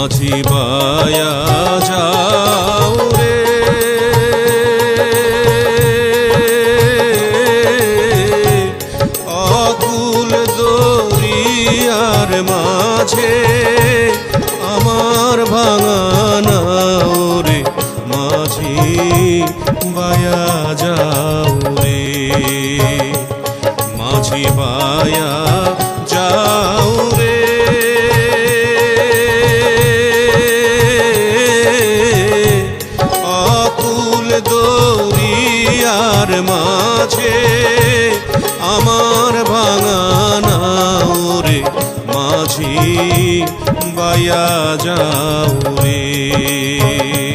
মাঝি বায়া যাও রে। অকুল দরিয়ার মাঝে আমার ভাঙানা রে, মাঝি বায়া যাও রে। মাঝি বায়া দরিয়ার মাঝে আমার ভাঙানা রে মাঝি বায়া যাও রে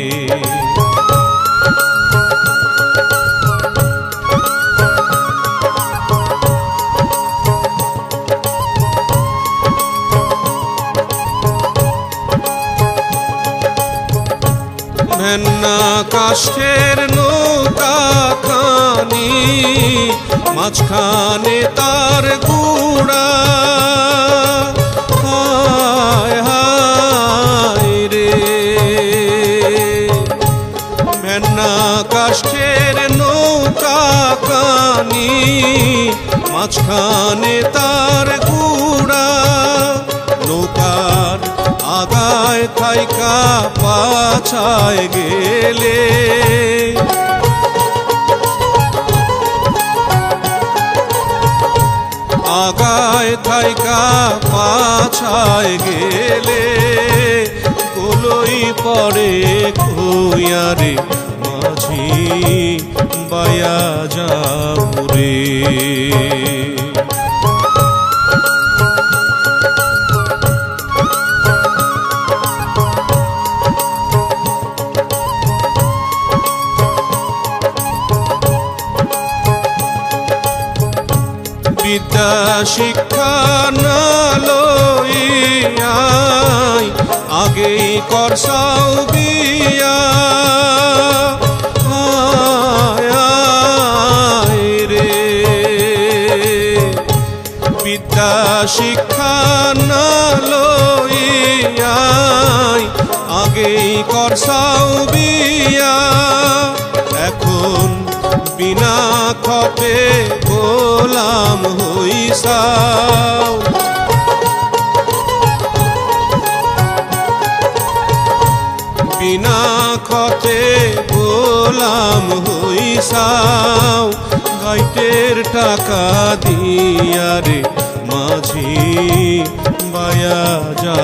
ভেন্না কাষ্ঠের নৌকা খানি, মাঝখানে তার গুড়া। হায় হায় রে। ভেন্না কাষ্ঠের নৌকা কানি মাঝখানে তার পাছায় গেলে। আগায় থাইকা পাছায় গেলে কলই পরে খুয়ারে মাঝি বায়া যাবুরে বিদ্যা শিক্ষা না লইয়াই, আগেই করসাও বিয়া রে। বিদ্যা শিক্ষা না লইয়াই, আগেই করসাও বিয়া এখন বিনা খপে হইসাও বিনা খতে গোলাম হইসাও গাইটের টাকা দিয়া রে মাঝি বায়া যা